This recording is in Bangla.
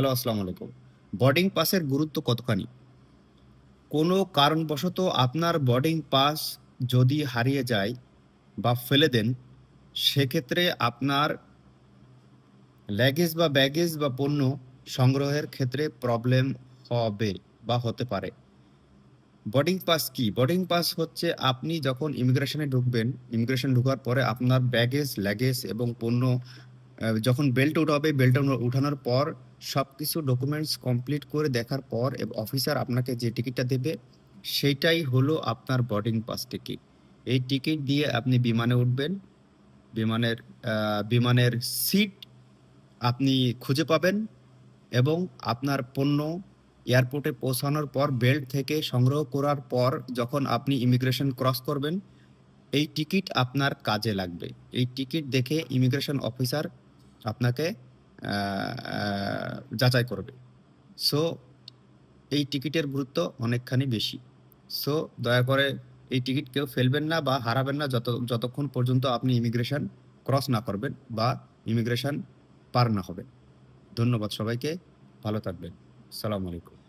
হ্যালো, আসসালামু আলাইকুম। বোর্ডিং পাসের গুরুত্ব কতখানি? কোনো কারণবশত আপনার বোর্ডিং পাস যদি হারিয়ে যায় বা ফেলে দেন, সেক্ষেত্রে আপনার ল্যাগেজ বা ব্যাগেজ বা পণ্য সংগ্রহের ক্ষেত্রে প্রবলেম হবে বা হতে পারে। বোর্ডিং পাস কি? বোর্ডিং পাস হচ্ছে আপনি যখন ইমিগ্রেশনে ঢুকবেন, ইমিগ্রেশন ঢোকার পরে আপনার ব্যাগেজ ল্যাগেজ এবং পণ্য যখন বেল্ট উঠাবে বেল্ট উঠানোর পর সব কিছু ডকুমেন্টস কমপ্লিট করে দেখার পর অফিসার আপনাকে যে টিকিটটা দেবে সেইটাই হলো আপনার বোর্ডিং পাস টিকিট এই টিকিট দিয়ে আপনি বিমানে উঠবেন, বিমানের বিমানের সিট আপনি খুঁজে পাবেন এবং আপনার পণ্য এয়ারপোর্টে পৌঁছানোর পর বেল্ট থেকে সংগ্রহ করার পর যখন আপনি ইমিগ্রেশন ক্রস করবেন, এই টিকিট আপনার কাজে লাগবে। এই টিকিট দেখে ইমিগ্রেশন অফিসার আপনাকে যাচাই করবে। সো এই টিকিটের গুরুত্ব অনেকখানি বেশি। সো দয়া করে এই টিকিট কেউ ফেলবেন না বা হারাবেন না, যত, যতক্ষণ পর্যন্ত আপনি ইমিগ্রেশন ক্রস না করবেন বা ইমিগ্রেশন পার না হবে ধন্যবাদ সবাইকে। ভালো থাকবেন। সালাম আলাইকুম।